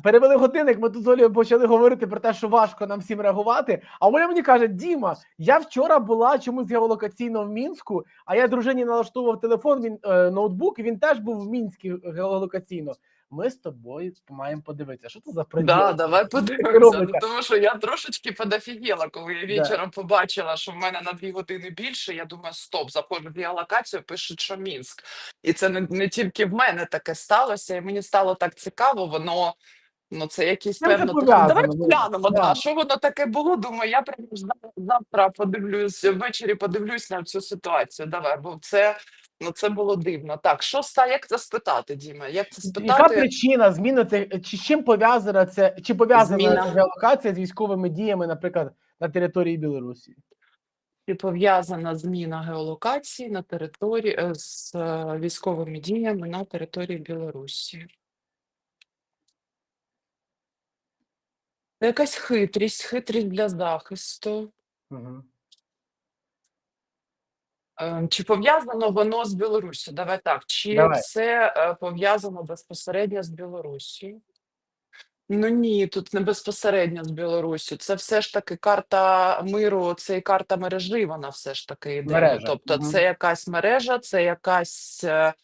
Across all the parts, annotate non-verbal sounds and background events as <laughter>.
перевели годинник, ми тут з Олею почали говорити про те, що важко нам всім реагувати. А Оля мені каже: Діма, я вчора була чомусь геолокаційно в Мінську, а я дружині налаштовував телефон, він е, ноутбук, і він теж був в Мінську геолокаційно. Ми з тобою маємо подивитися, що це за приділ. Да, давай подивимося. Ну, тому що я трошечки подофігіла, коли я вечором побачила, що в мене на дві години більше. Я думаю, стоп, заходжу в геолокацію, пишуть, що Мінськ. І це не, не тільки в мене таке сталося, і мені стало так цікаво, воно. Ну, це якийсь Це певно. Давай ну, глянемо, да. що воно таке було. Думаю, я прямо завтра подивлюсь, ввечері подивлюсь на цю ситуацію. Давай, бо це, ну, це було дивно. Так, що ста, як це спитати, Діма? Як це Яка спитати? причина зміни це чи з чим пов'язана це? Чи пов'язана геолокація з військовими діями, наприклад, на території Білорусі? Чи пов'язана зміна геолокації на території е, з е, військовими діями на території Білорусі? Якась хитрість, хитрість для захисту. Угу. Е, Чи пов'язано воно з Білоруссю? Давай так. Чи Давай. це е, пов'язано безпосередньо з Білорусі? Ну ні, тут не безпосередньо з Білоруссю. Це все ж таки карта миру, це і карта мережі, вона все ж таки йде. Ну, Мережа, Тобто, мгм. це якась мережа, це якась е,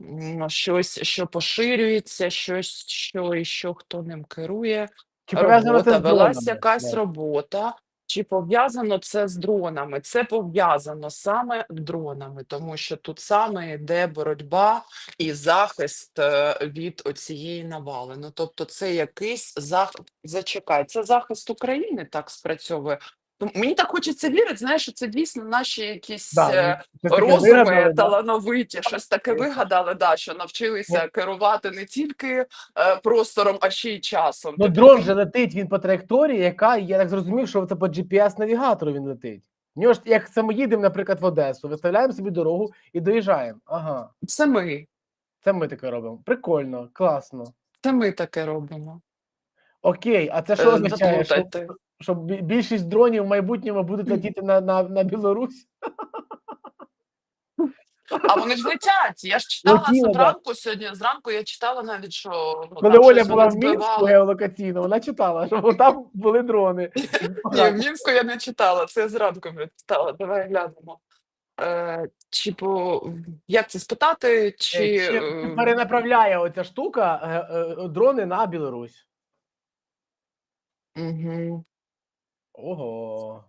м, щось, що поширюється, щось, що і що хто ним керує. Чи пов'язано це з велась дронами? якась робота. Чи пов'язано це з дронами? Це пов'язано саме дронами, тому що тут саме йде боротьба і захист е, від оцієї навали. Ну тобто, це якийсь захист. Зачекай, це захист України так спрацьовує. Ну, Мені так хочеться вірити, знаєш, що це дійсно наші якісь Да, ну, розуми вигадали, да? талановиті, щось таке вигадали, да, що навчилися керувати не тільки е, простором, а ще й часом. Ну, Типу, дрон же летить він по траєкторії, яка я так зрозумів, що це по GPS-навігатору він летить. В нього ж як це ми їдемо, наприклад, в Одесу, виставляємо собі дорогу і доїжджаємо. Ага, Це ми. це ми таке робимо. Прикольно, класно. Це ми таке робимо. Окей, а це що Е, означає? Що, що більшість дронів в майбутньому будуть летіти на, на, на Білорусь? А вони ж летять. Я ж читала Летіли, да. зранку сьогодні. Зранку я читала навіть, що Коли там Оля була в Мінську геолокаційно, вона читала, що там були дрони. Ні, в Мінську я не читала. Це я зранку вже читала. Давай глянемо. Е, чи по як це спитати? Е, Чи, Чи е, перенаправляє оця штука е, дрони на Білорусь? мгм. Ого.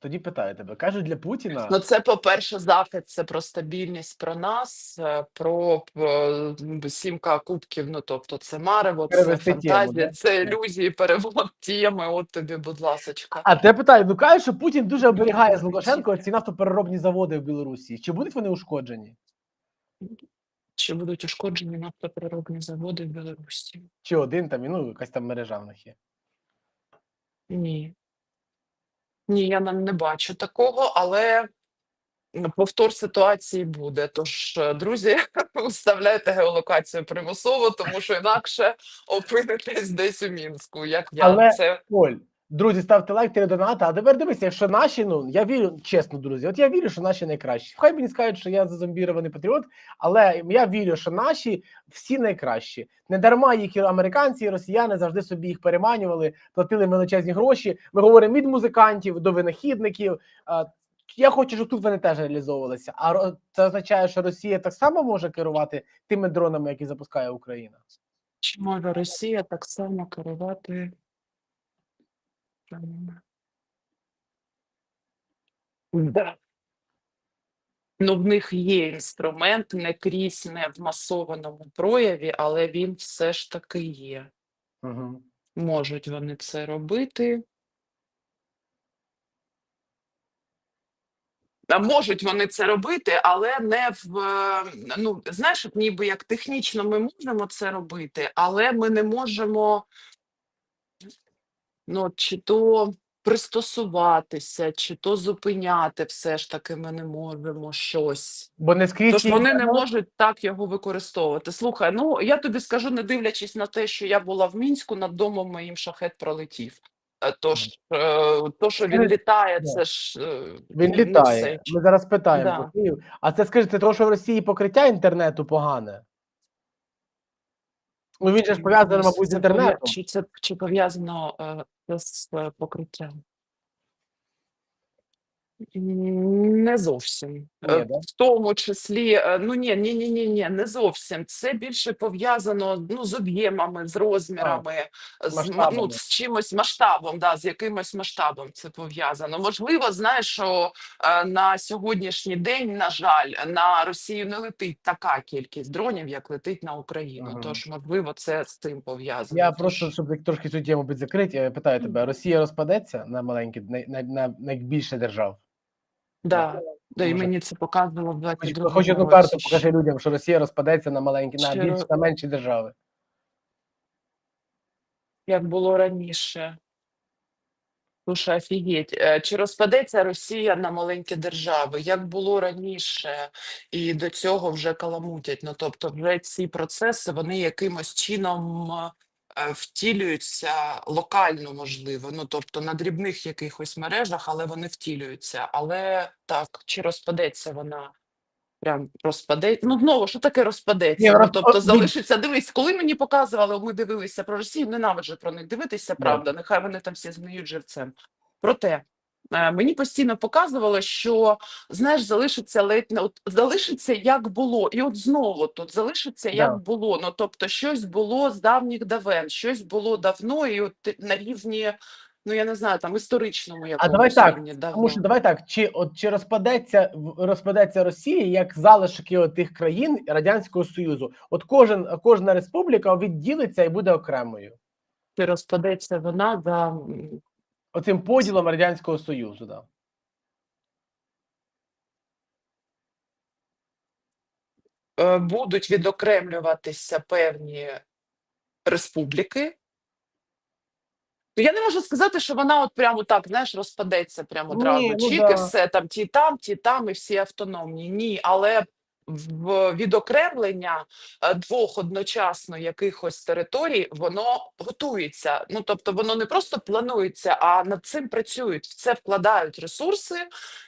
Тоді питаю тебе. Кажуть, для Путіна Ну, це, по-перше, захист, це про стабільність про нас, е, про е, сімка кубків. Ну, тобто, це марево, це Перевести тему, це ілюзії, перевод теми. От тобі, будь ласочка. А те питаю, ну кажуть, що Путін дуже оберігає з Лукашенко ці нафтопереробні заводи в Білорусі. Чи будуть вони ушкоджені? Чи будуть ушкоджені нафтопереробні заводи в Білорусі? Чи один там, ну, якась там мережа в них є. Ні. Ні, я нам не бачу такого, але повтор ситуації буде. Тож, е, друзі, <laughs> вставляйте геолокацію примусово, тому що інакше опинитесь десь у Мінську. Як я Але- це Оль, друзі, ставте лайк, три донати. А тепер дивися, якщо наші, ну я вірю, чесно, друзі, от я вірю, що наші найкращі. Хай мені скажуть, що я зазомбірований патріот, але я вірю, що наші всі найкращі. Не дарма їх і американці, і росіяни завжди собі їх переманювали, платили величезні гроші. Ми говоримо від музикантів до винахідників. Я хочу, щоб тут вони теж реалізовувалися. А це означає, що Росія так само може керувати тими дронами, які запускає Україна. чи може Росія так само керувати? Да. Ну, в них є інструмент, не крізь, не в масованому прояві, але він все ж таки є. Угу. Можуть вони це робити. А можуть вони це робити, але не в е, ну знаєш, ніби як технічно ми можемо це робити, але ми не можемо ну, чи то пристосуватися, чи то зупиняти все ж таки ми не можемо щось. Бо не скрізь Тож вони не можуть так його використовувати. Слухай, ну я тобі скажу, не дивлячись на те, що я була в мінську, над домом моїм шахет пролетів. Е, Тож, е, то, що він літає, це ж е, Він літає. Ми зараз питаємо Да. А це скажете, тому що в Росії покриття інтернету погане. Ну він же ж пов'язаний, мабуть, з інтернетом. Чи це чи пов'язано е, це з е, покриттям? Не зовсім. Е, Ні, да? В тому числі, е, ну ні, ні, ні, ні, ні, не зовсім. Це більше пов'язано ну, з об'ємами, з розмірами, з, ма- ну, масштабами. з чимось масштабом, да, з якимось масштабом це пов'язано. Можливо, знаєш, що е, на сьогоднішній день, на жаль, на Росію не летить така кількість дронів, як летить на Україну. Ага. Тож, можливо, це з цим пов'язано. Я просто, щоб як трошки цю тему підзакрити, я питаю тебе: Росія розпадеться на маленькі, на, на, на найбільше держав? Да, да, і Може. мені це показувало в Хоч, 22 хоч одну карту покажи людям, що Росія розпадеться на маленькі, на більш на менші держави. як було раніше. Слушай, офігеть. Е, Чи розпадеться Росія на маленькі держави, як було раніше, і до цього вже каламутять. Ну, тобто, вже ці процеси вони якимось чином е, втілюються локально, можливо. Ну, тобто на дрібних якихось мережах, але вони втілюються. Але так, чи розпадеться вона? Прям розпаде. Ну, знову, що таке розпадеться? Ні, ну, тобто залишиться, дивись, коли мені показували, ми дивилися про Росію, ненавиджу про них дивитися, правда, нехай вони там всі згниють живцем. Проте е, мені постійно показувало, що знаєш, залишиться ледь не от залишиться як було, і от знову тут залишиться як Да. було. Ну тобто, щось було з давніх давен, щось було давно, і от на рівні, ну я не знаю, там історичному якомусь давай так, давно. Тому що давай так, чи от чи розпадеться розпадеться Росія як залишки тих країн Радянського Союзу? От кожен кожна республіка відділиться і буде окремою. Чи розпадеться вона за Оцим поділом Радянського Союзу, да. е, будуть відокремлюватися певні республіки. Ну, Я не можу сказати, що вона от прямо так, знаєш, розпадеться прямо одразу. ну Чік, да. все там, ті там, ті там, і всі автономні. Ні, але відокремлення е, двох одночасно якихось територій, воно готується. Ну тобто, воно не просто планується, а над цим працюють. В це вкладають ресурси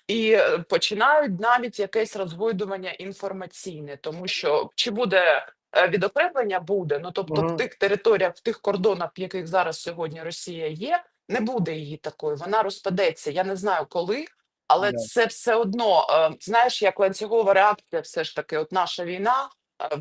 і е, починають навіть якесь розгойдування інформаційне, тому що чи буде е, відокремлення буде. Ну тобто, Мгм. в тих територіях, в тих кордонах, в яких зараз сьогодні Росія є, не буде її такої. Вона розпадеться. Я не знаю коли. Але yeah. це все одно, е, знаєш, як ланцюгова реакція, все ж таки, от наша війна,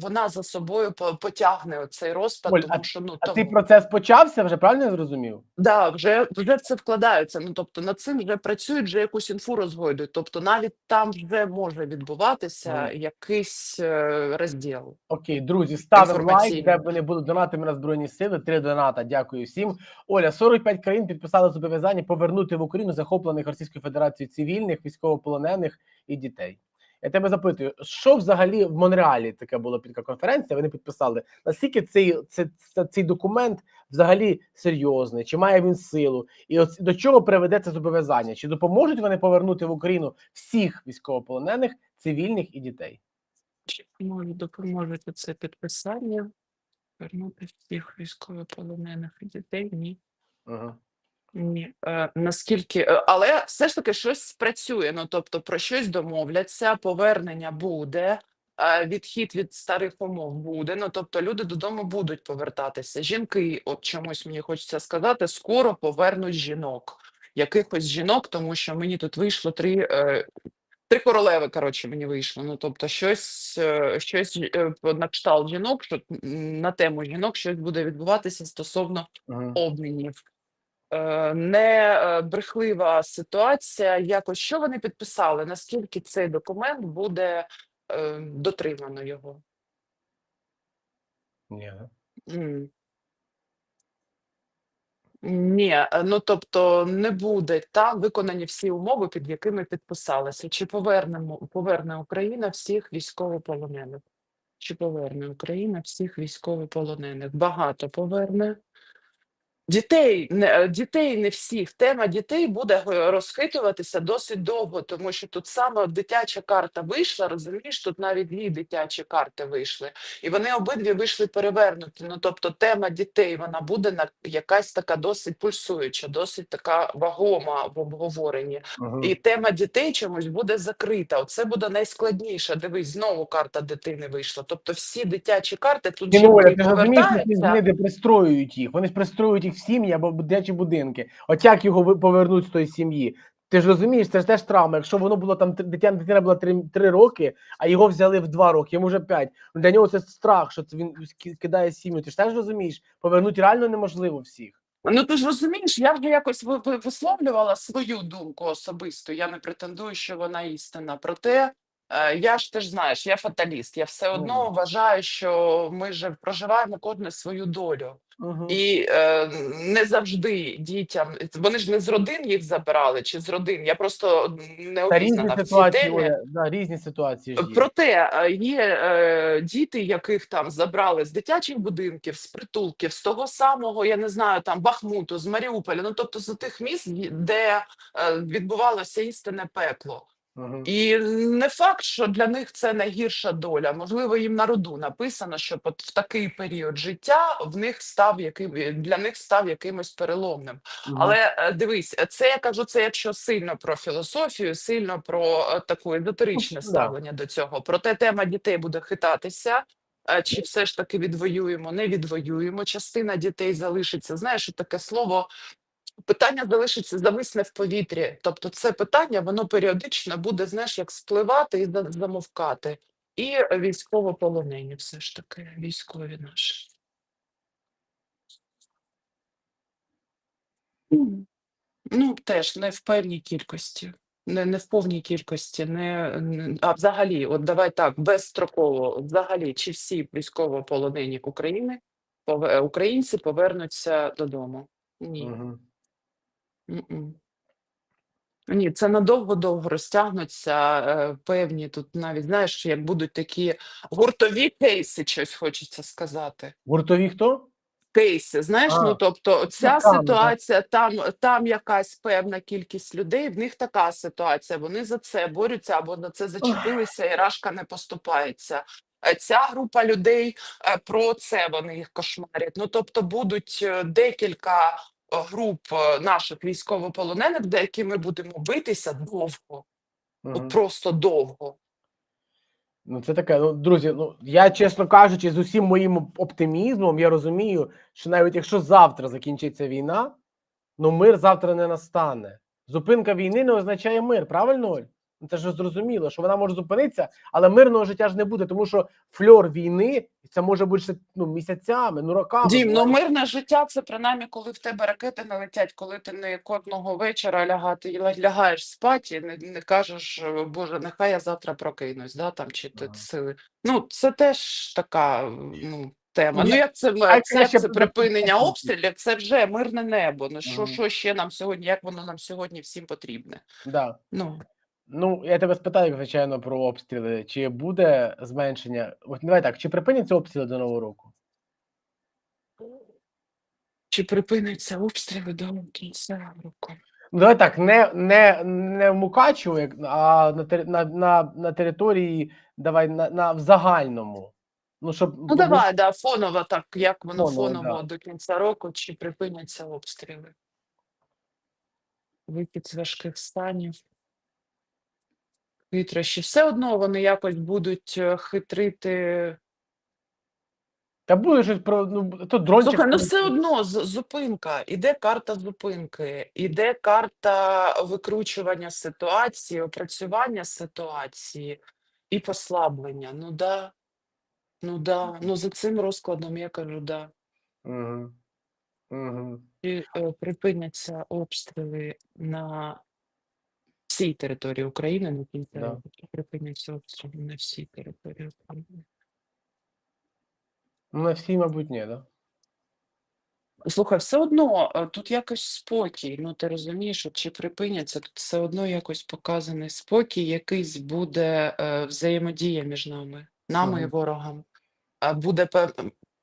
вона за собою потягне цей розпад, Оль, тому що ну А тому, цей процес почався вже, правильно я зрозумів? да, вже вже в це вкладаються. Ну тобто над цим вже працюють, вже якусь інфу розгойдують. Тобто навіть там вже може відбуватися Мгм. якийсь е, розділ. Окей, друзі, ставимо лайк, де вони будуть донатами на збройні сили. Три доната. Дякую всім. Оля, 45 країн підписали зобов'язання повернути в Україну захоплених Російською Федерацією цивільних, військовополонених і дітей. Я тебе запитую, що взагалі в Монреалі таке було підка конференція? Вони підписали. Наскільки цей, це, це- цей документ взагалі серйозний? Чи має він силу? І от до чого приведе це зобов'язання? Чи допоможуть вони повернути в Україну всіх військовополонених, цивільних і дітей? Чи може допоможете це підписання? Вернути всіх військовополонених і дітей? Ні. Угу. Ні, е, наскільки, е, але все ж таки щось спрацює. Ну тобто про щось домовляться, повернення буде, е, відхід від старих умов буде. Ну тобто люди додому будуть повертатися. Жінки, от чомусь мені хочеться сказати, скоро повернуть жінок, якихось жінок, тому що мені тут вийшло три. е, Три королеви, коротше, мені вийшло. Ну, тобто, щось, е, щось е, на кшталт жінок, що на тему жінок щось буде відбуватися стосовно обмінів. Е, Не е, брехлива ситуація. Якось що вони підписали? Наскільки цей документ буде е, дотримано його? Ні. Ні, ну тобто не буде там виконані всі умови, під якими підписалися. Чи повернемо поверне Україна всіх військовополонених? Чи поверне Україна всіх військовополонених? Багато поверне. Дітей не е, дітей не всіх. Тема дітей буде е, розхитуватися досить довго, тому що тут саме дитяча карта вийшла. Розумієш, тут навіть дві дитячі карти вийшли, і вони обидві вийшли перевернуті. Ну тобто, тема дітей вона буде на якась така досить пульсуюча, досить така вагома в обговоренні. Мгм. І тема дітей чомусь буде закрита. Оце буде найскладніше. Дивись, знову карта дитини вийшла. Тобто, всі дитячі карти тут Ні, жінки повертаються. зміни пристроюють їх. Вони ж пристроюють їх сім'ї або дитячі будинки. От як його повернуть з тої сім'ї? Ти ж розумієш, це ж теж травма. Якщо воно було там дитя, дитина була три, три роки, а його взяли в два роки, йому вже п'ять. Ну, Для нього це страх, що це він ки- кидає сім'ю. Ти ж теж розумієш, повернути реально неможливо всіх. Ну ти ж розумієш, я вже якось ви- ви- висловлювала свою думку особисто. Я не претендую, що вона істина. Проте я ж ти ж знаєш, я фаталіст. Я все одно вважаю, що ми ж проживаємо кожне свою долю. Угу. І е, не завжди дітям вони ж не з родин їх забирали чи з родин. Я просто не обізнана в цій темі. Оля, да, різні ситуації ж є. Проте е, є е, діти, яких там забрали з дитячих будинків, з притулків, з того самого, я не знаю, там Бахмуту, з Маріуполя, ну тобто з тих міст, де е, відбувалося істинне пекло. І не факт, що для них це найгірша доля. Можливо, їм на роду написано, що от в такий період життя в них став яким для них став якимось переломним. Мгм. Але е, дивись, це я кажу, це якщо сильно про філософію, сильно про е, таке езотеричне да. ставлення до цього. Проте тема дітей буде хитатися. Е, Чи все ж таки відвоюємо, не відвоюємо. Частина дітей залишиться. Знаєш, таке слово питання залишиться зависне в повітрі. Тобто, це питання воно періодично буде, знаєш, як спливати і замовкати. І військовополонені, все ж таки, військові наші. Ну, теж не в певній кількості, не, не в повній кількості, не, не- а взагалі, от давай так, безстроково, взагалі, чи всі військовополонені України, пове- українці повернуться додому? Ні. Мгм. Ні, це надовго-довго розтягнуться е, певні тут навіть, знаєш, як будуть такі гуртові кейси, щось хочеться сказати. Гуртові хто? Кейси, знаєш, А, ну тобто ця там, ситуація, там, там якась певна кількість людей, в них така ситуація, вони за це борються або на це зачепилися, і рашка не поступається. Е, Ця група людей е, про це вони їх кошмарять. Ну тобто будуть е, декілька груп е, наших військовополонених, де які ми будемо битися довго, Мгм. от просто довго. Ну, це таке. Ну, друзі, ну я чесно кажучи, з усім моїм оптимізмом я розумію, що навіть якщо завтра закінчиться війна, ну мир завтра не настане. Зупинка війни не означає мир, правильно? Оль? Ну, Це ж зрозуміло, що вона може зупинитися, але мирного життя ж не буде, тому що фльор війни це може бути ще ну, місяцями, ну роками. Дім, ну мирне життя це принаймні, коли в тебе ракети не летять, коли ти не кожного вечора лягати лягаєш спати, і не, не кажеш, «Е, Боже, нехай я завтра прокинусь, да, там чи ти Ага. сили. Ну, це теж така ну, тема. Ну, Ну, як це, а це, це припинення обстрілів, це вже мирне небо. Ну що, що ще нам сьогодні, як воно нам сьогодні всім потрібне? Да. Ну. Ну, я тебе спитаю, звичайно, про обстріли. Чи буде зменшення? От давай так, чи припиняться обстріли до нового року? Чи припиняться обстріли до кінця року? Ну, давай так, не, не, не в Мукачево, як, а на, на, на, на території, давай на, на в загальному. Ну, щоб Ну давай, да, фоново так, як воно Фоново, фоново да. до кінця року, чи припиняться обстріли? Вихід з важких станів. Хитрощі. Все одно вони якось будуть е, хитрити. Та буде щось про ну, то дрончик. Слухай, ну все одно зупинка. Іде карта зупинки, іде карта викручування ситуації, опрацювання ситуації і послаблення. Ну да. Ну да. Ну за цим розкладом я кажу, да. Угу. Угу. Чи е, припиняться обстріли на всій території України на кінця Да. припиняться обстріли на всій території України? Ну, на всі, мабуть, ні, да? Слухай, все одно е, тут якось спокій. Ну ти розумієш, от чи припиняться, тут все одно якось показаний спокій, якийсь буде е, взаємодія між нами, нами і Мгм. ворогом. А буде.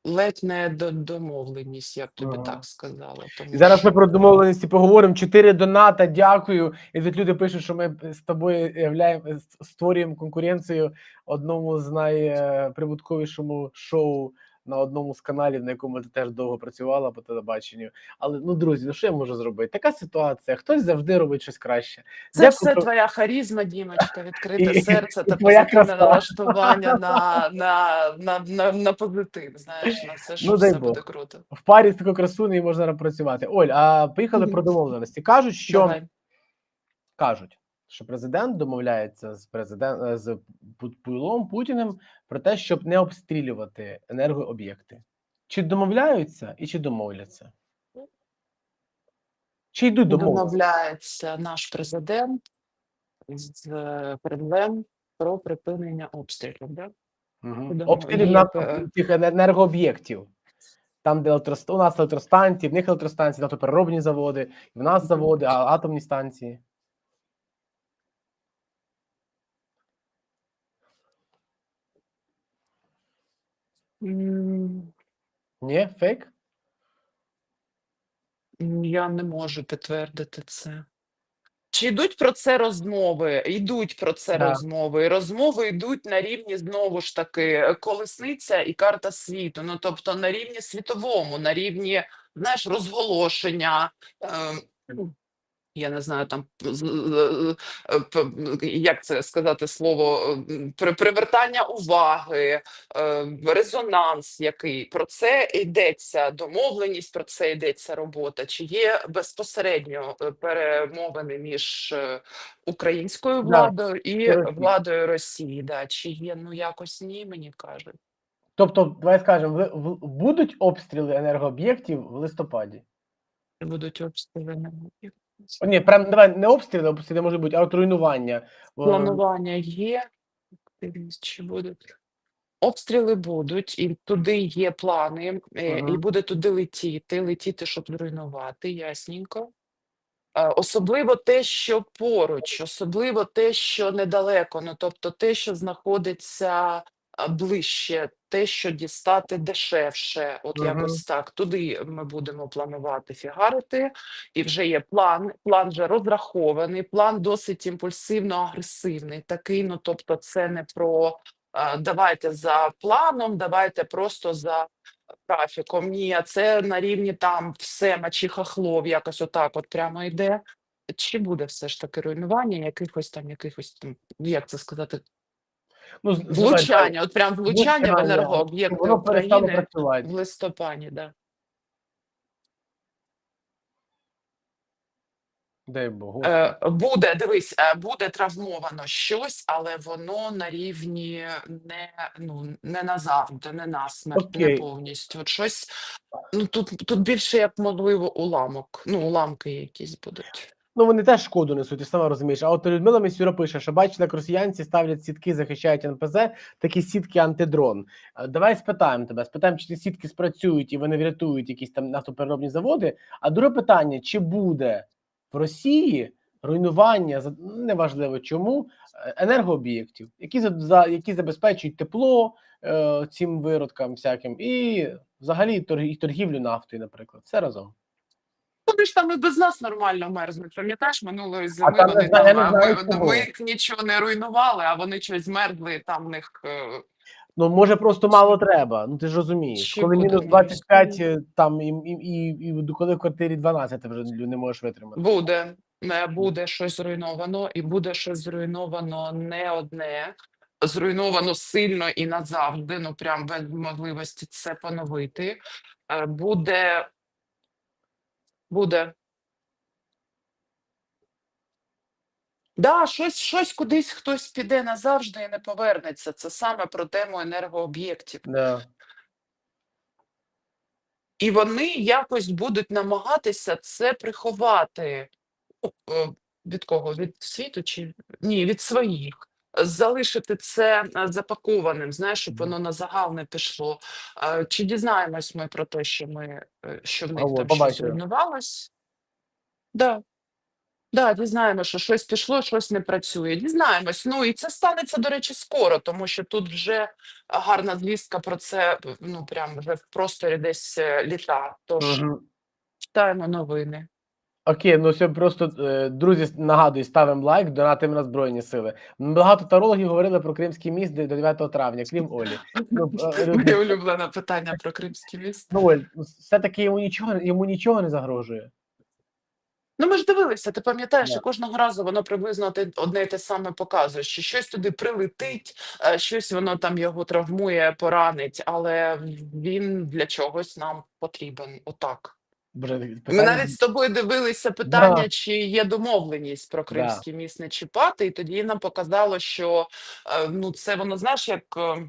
Ледь не до домовленість, я б тобі Ага. так сказала. Тому І зараз ми що- про домовленості поговоримо. Чотири доната, дякую. І тут люди пишуть, що ми з тобою являємо, створюємо конкуренцію одному з найприбутковішому шоу на одному з каналів, на якому ти теж довго працювала по телебаченню. Але ну, друзі, ну що я можу зробити? Така ситуація. Хтось завжди робить щось краще. Це Дякую все про- твоя харізма, Дімочка, відкрите І- серце і та позитивне налаштування на, <laughs> на, на, на, на позитив. Знаєш, на все, що Ну, все буде круто. В парі з такою красунею можна працювати. Оль, а поїхали Мгм. про домовленості. Кажуть, що Давай. кажуть, що президент домовляється з президент з Пу- Пуйлом Путіним про те, щоб не обстрілювати енергооб'єкти. Чи домовляються і чи домовляться? Чи йдуть домовленості? Домовляється наш президент з е, Кремлем про припинення обстрілів. Да? Угу. Обстрілів на тих енергооб'єктів. Там, де електрост... у нас електростанції, в них електростанції, нафтопереробні заводи, в нас заводи, атомні станції. М, Ні, фейк? Я не можу підтвердити це. Чи йдуть про це розмови? Йдуть про це Да. розмови. І розмови йдуть на рівні знову ж таки колесниця і карта світу. Ну тобто на рівні світовому, на рівні знаєш, розголошення. Е, я не знаю, там е, як це сказати слово, привертання уваги, е, резонанс який. Про це йдеться домовленість, про це йдеться робота. Чи є безпосередньо е, перемовини між українською владою і і владою Росії? Да, чи є? Ну якось ні, мені кажуть. Тобто, давай скажемо, в- будуть обстріли енергооб'єктів в листопаді? Будуть обстріли на О, Ні, прям давай не обстріли, обстріли може бути, а от руйнування. Планування є, активність чи будуть. Обстріли будуть, і туди є плани, е, і буде туди летіти, летіти, щоб зруйнувати, ясненько. Е, Особливо те, що поруч, особливо те, що недалеко, ну тобто те, що знаходиться а, ближче, те, що дістати дешевше, от Мгм. якось так. Туди ми будемо планувати фігарити, і вже є план. План вже розрахований, план досить імпульсивно-агресивний. Такий, ну тобто, це не про а, давайте за планом, давайте просто за графіком. Ні, це на рівні там все мачі хахлов, якось отак от прямо йде. Чи буде все ж таки руйнування якихось там, якихось там, ну, як це сказати, Ну, влучання, от прям влучання в енергооб'єкти України працювати. в листопаді, да. Дай Бог. Е, буде, дивись, е, буде травмовано щось, але воно на рівні не, ну, не назавжди, не насмерть, не повністю. От щось, ну тут, тут більше як можливо уламок, ну, уламки якісь будуть. Ну, вони теж шкоду несуть, ти сама розумієш. А от Людмила Місюра пише, що бачите, як росіянці ставлять сітки, захищають НПЗ, такі сітки антидрон. Е, Давай спитаємо тебе, спитаємо, чи ці сітки спрацюють і вони врятують якісь там нафтопереробні заводи. А друге питання: чи буде в Росії руйнування ну, неважливо чому е, енергооб'єктів, які за, які забезпечують тепло е, цим виродкам всяким, і взагалі торгівлю нафтою, наприклад, все разом. Вони ж там і без нас нормально мерзнуть. Пам'ятаєш, минулої зими вони там знаю, ми, їх нічого не руйнували, а вони щось змерзли, там в них е, Ну, може, просто мало треба. Ну ти ж розумієш, Ще коли буде мінус мінус. 25, е, там і, і, і, і коли в квартирі 12 ти вже не можеш витримати. буде, не буде щось зруйновано, і буде щось зруйновано не одне. Зруйновано сильно і назавжди, ну прям без можливості це поновити. Е, Буде, буде. Да, щось, щось кудись хтось піде назавжди і не повернеться. Це саме про тему енергооб'єктів. Да. І вони якось будуть намагатися це приховати. Е, Від кого? Від світу чи ні, від своїх. Залишити це е, запакованим, знаєш, щоб воно на загал не пішло. Чи дізнаємось ми про те, що ми е, що в них Ого, там щось побачили. руйнувалось? Да. Да, дізнаємося, що щось пішло, щось не працює. Дізнаємось. Ну і це станеться, до речі, скоро, тому що тут вже гарна звістка про це. Ну прям вже в просторі десь е, літа. Тож Мгм. читаємо новини. Окей, ну все просто е, друзі, нагадую, ставимо лайк, донатимо на збройні сили. Багато тарологів говорили про Кримський міст до 9 травня, крім Олі. Ну, е, <laughs> Моє улюблене питання про Кримський міст. Ну, Оль, ну, все-таки йому нічого йому нічого не загрожує. Ну, ми ж дивилися, ти пам'ятаєш, що кожного разу воно приблизно одне і те саме показує, що щось туди прилетить, е, щось воно там його травмує, поранить, але він для чогось нам потрібен. Отак. Боже, Ми навіть з тобою дивилися питання, Да. чи є домовленість про Кримський міст не чіпати, і тоді нам показало, що е, ну це воно знаєш, як е,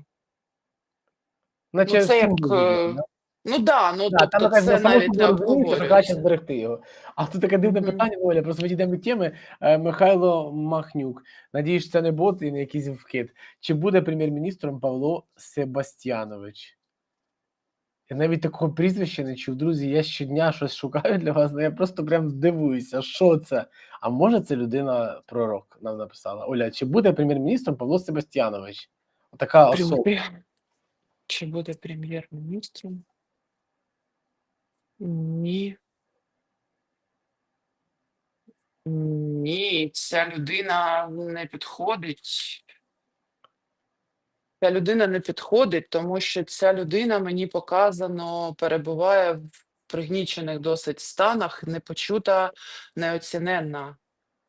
Наче ну, це як, е, да? ну да, ну Да, там тобто якась це за навіть не що краще зберегти його. А тут таке дивне Мгм. питання, Оля, просто відійдемо від теми. Михайло Махнюк. Надіюсь, це не бот і не якийсь вкид. Чи буде прем'єр-міністром Павло Себастьянович? Я навіть такого прізвища не чув. Друзі, я щодня щось шукаю для вас, але я просто прям дивуюся, що це. А може це людина пророк нам написала. Оля, чи буде прем'єр-міністром Павло Себастьянович? Така особа. Чи буде прем'єр-міністром? Ні. Ні, ця людина не підходить. Ця людина не підходить, тому що ця людина мені показано перебуває в пригнічених досить станах, непочута, неоціненна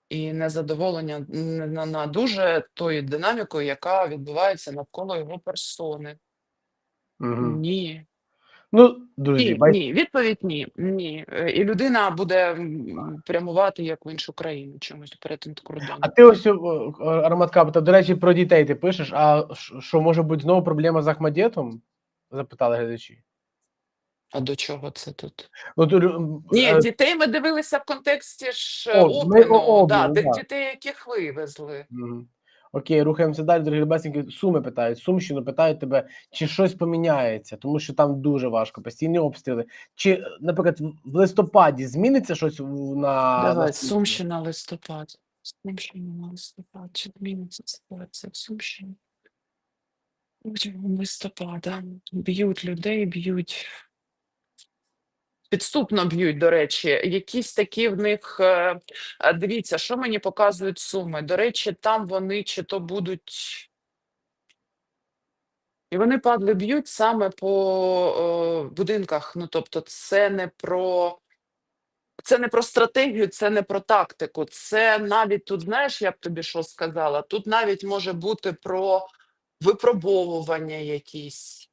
і незадоволення на, на дуже тою динамікою, яка відбувається навколо його персони. Мгм. Ні. Ну, друзі, Ні, бачите, ні, відповідь ні. Ні. Е, І людина буде м, прямувати як в іншу країну, чомусь перетинути кордон. А ти ось о, о, Аромат Капіта, до речі, про дітей ти пишеш. А ш- що може бути знову проблема з Ахмадєтом? Запитали глядачі. А до чого це тут? Ну, то, Ні, е, дітей ми дивилися в контексті ж е, О, ми обміну, о- да, обміну, да. дітей, яких вивезли. Мгм. Окей, рухаємося далі. Дорогі любесенькі. Суми питають. Сумщину питають тебе, чи щось поміняється, тому що там дуже важко, постійні обстріли. Чи, наприклад, в- листопаді зміниться щось на Давай, на? Сумщина, листопад. Сумщина, листопад. Чи зміниться ситуація в Сумщині? Протягом листопада. Б'ють людей, б'ють. Підступно б'ють, до речі. Якісь такі в них. е, е, Дивіться, що мені показують суми. До речі, там вони чи то будуть. І вони падли б'ють саме по е, будинках. Ну, тобто, це не про. Це не про стратегію, це не про тактику. Це навіть тут, знаєш, я б тобі що сказала? Тут навіть може бути про випробовування якісь,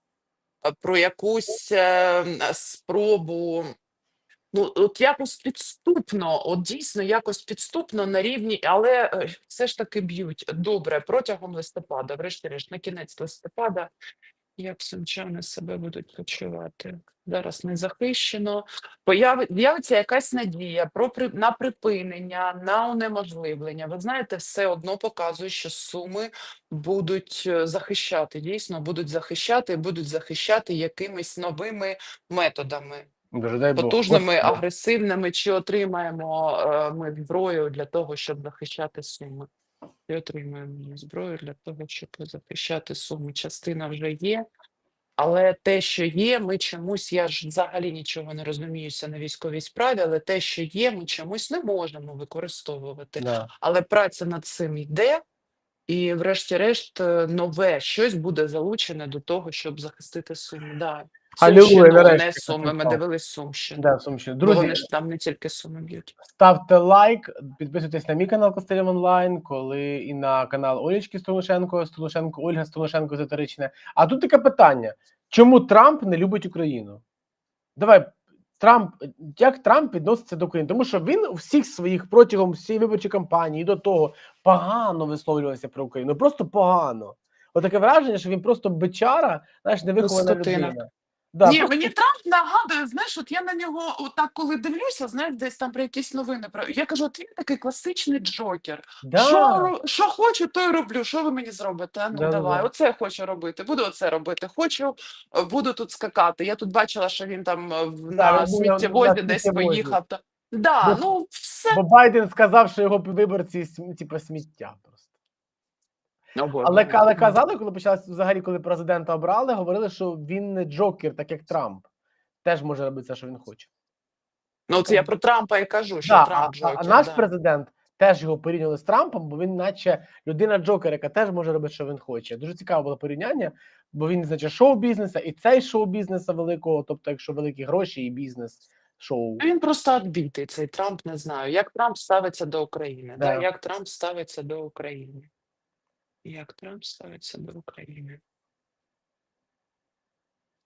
про якусь е, спробу. Ну, от якось підступно, от дійсно якось підступно на рівні, але е, все ж таки б'ють. Добре, протягом листопада, врешті-решт, на кінець листопада, як сумчани себе будуть почувати. Зараз не захищено. З'явиться якась надія про при, на припинення, на унеможливлення. Ви знаєте, все одно показує, що суми будуть е, захищати. Дійсно, будуть захищати і будуть захищати якимись новими методами Дуже дай потужними, Господи. агресивними, чи отримаємо е, ми зброю для того, щоб захищати суми. Чи отримаємо ми зброю для того, щоб захищати суми. Частина вже є, але те, що є, ми чомусь, я ж взагалі нічого не розуміюся на військовій справі, але те, що є, ми чомусь не можемо використовувати. Да. Але праця над цим йде, і, врешті-решт, е, нове щось буде залучене до того, щоб захистити суми. Да. Алілуя, Сумщину, не суми. Ми почитав. дивились Сумщину. Да, Сумщина. Бо Друзі, вони ж там не тільки суми б'ють. Ставте лайк, підписуйтесь на мій канал Костелів Онлайн, коли і на канал Олічки Столушенко, Столушенко, Ольга Столушенко Заторичне. А тут таке питання: чому Трамп не любить Україну? Давай, Трамп, як Трамп відноситься до України? Тому що він у всіх своїх протягом всієї виборчої кампанії і до того погано висловлювався про Україну. Просто погано. Отаке враження, що він просто бичара, знаєш, невихована скотина. людина. Да, Ні, мені Трамп нагадує, знаєш, от я на нього отак, коли дивлюся, знаєш, десь там про якісь новини. Про я кажу, от він такий класичний джокер. да. Що, що хочу, то й роблю. Що ви мені зробите? А Ну Да-да-да. давай, оце хочу робити. Буду оце робити. Хочу, е, буду тут скакати. Я тут бачила, що він там е, Да, на сміттєвозі десь поїхав. Та- Да, Да. ну все. Бо Байден сказав, що його виборці типу, сміття просто. Боже Але, але казали, коли почалось взагалі, коли президента обрали, говорили, що він не джокер, так як Трамп. Теж може робити все, що він хоче. Ну, от я про Трампа і кажу, що Да, Трамп а- а наш да. президент теж його порівняли з Трампом, бо він, наче людина Джокер, яка теж може робити, що він хоче. Дуже цікаве було порівняння, бо він, значить, шоу-бізнеса і цей шоу-бізнеса великого, тобто, якщо великі гроші і бізнес, шоу. Він просто відбитий, цей Трамп, не знаю. Як Трамп ставиться до України? Да. Да. Як Трамп ставиться до України? Як Трамп ставиться до України?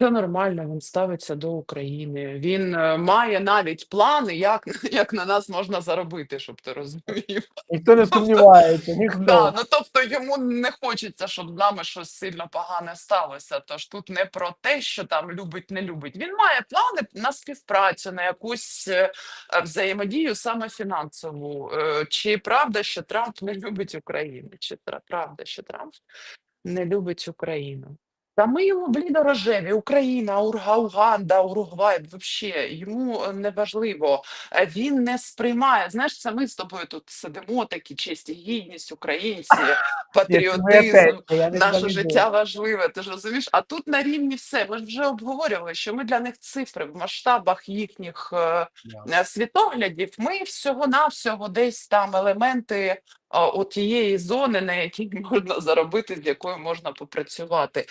Все нормально, він ставиться до України. Він е, має навіть плани, як, <laughs> як на нас можна заробити, щоб ти розумів. Ніхто не сумнівається, <laughs> ніхто. Да, ну тобто йому не хочеться, щоб з нами щось сильно погане сталося. Тож тут не про те, що там любить, не любить. Він має плани на співпрацю, на якусь е, е, взаємодію, саме фінансову. Е, Чи правда, що Трамп не любить Україну? Чи тра- правда, що Трамп не любить Україну? Та ми йому блідорожеві, Україна, Урга, Уганда, Уругвай, взагалі, йому е, не важливо. Е, Він не сприймає. Знаєш, це ми з тобою тут сидимо, такі честь і гідність, українці, <laughs> патріотизм. Наше життя важливе, ти ж розумієш? А тут на рівні все. Ми ж вже обговорювали, що ми для них цифри в масштабах їхніх е, світоглядів. Ми всього-навсього десь там елементи о, тієї зони, на якій <laughs> можна заробити, з якою можна попрацювати.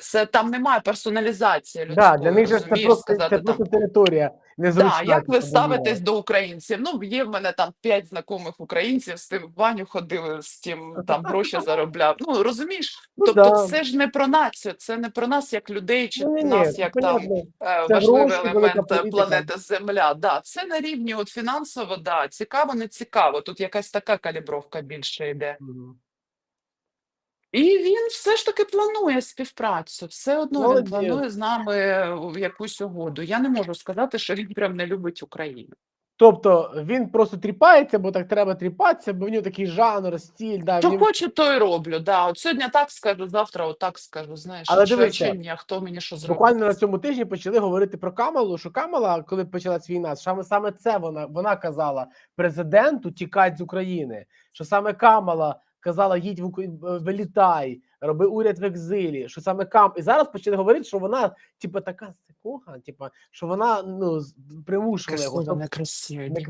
Це там немає персоналізації людської, Да, для них же це просто, сказати це там. просто територія незручна. Так, як ви ставитесь до українців? Ну, є в мене там п'ять знайомих українців, з тим в баню ходили, з тим там гроші заробляв. Ну розумієш, Ну, тобто да. це ж не про націю, це не про нас як людей, чи Ну, ні, ні, нас як там понятно. е, Це важливий гроші, елемент е, планети Земля. Да, це на рівні от фінансово, да, цікаво, не цікаво. Тут якась така калібровка більше йде. І він все ж таки планує співпрацю. Все одно він Молодець. планує з нами е, в якусь угоду. Я не можу сказати, що він прям не любить Україну. Тобто він просто тріпається, бо так треба тріпатися, бо в нього такий жанр, стиль. Да, Що він... хочу, то й роблю. Да. От сьогодні так скажу, завтра отак скажу. Знаєш, Але що дивися, чи ні, а хто мені що зробить? Буквально на цьому тижні почали говорити про Камалу, що Камала, коли почалась війна, саме саме це вона вона казала президенту тікать з України. Що саме Камала казала: їдь в вилітай, роби уряд в екзилі. Що саме Кам і зараз почали говорити, що вона, типу, така сикуга, типу, що вона ну примушувала його.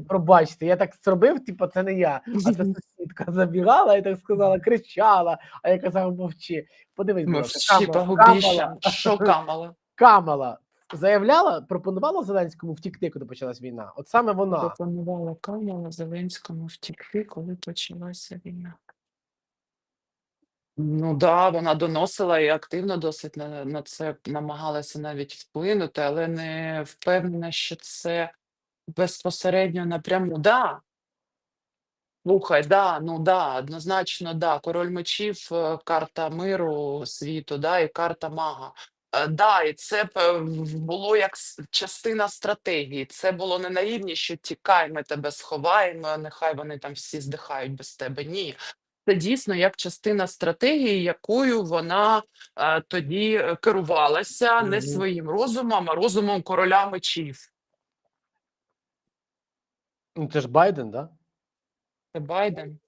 Пробачте, я так зробив, типу, це не я. А <laughs> це сусідка забігала і так сказала, кричала. А я казав, мовчи. Подивись, Мовчи, Камала- Що <laughs> камала? Камала заявляла, пропонувала Зеленському втікти, коли почалась війна. От саме вона. Пропонувала Камала Зеленському втікти, коли почалася війна. Ну да, вона доносила і активно досить на, на це намагалася навіть вплинути, але не впевнена, що це безпосередньо напряму. Да. Слухай, да, ну да, однозначно, да. Король мечів, е, карта миру світу, да, і карта мага. Е, Да, і це б, е, було як частина стратегії. Це було не на рівні, що тікай, ми тебе сховаємо, нехай вони там всі здихають без тебе. Ні. Це дійсно як частина стратегії, якою вона е, тоді е, керувалася не своїм розумом, а розумом короля мечів. Ну, це ж Байден, да? Це Байден.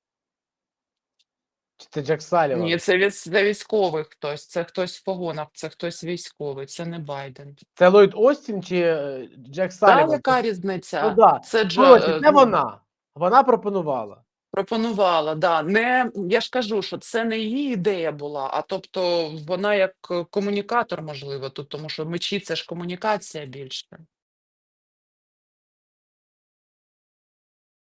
Чи це Джек Саліван? Ні, це, від, це військовий хтось, це хтось в погонах, це хтось військовий, це не Байден. Це Ллойд Остін чи е, Джек Та Саліван? яка різниця? Ну, да. Це Джо, Коротше, е, це ну, вона. Вона пропонувала. Пропонувала, да. Не, я ж кажу, що це не її ідея була, а тобто вона як е, комунікатор, можливо, тут, тому що мечі це ж комунікація більше.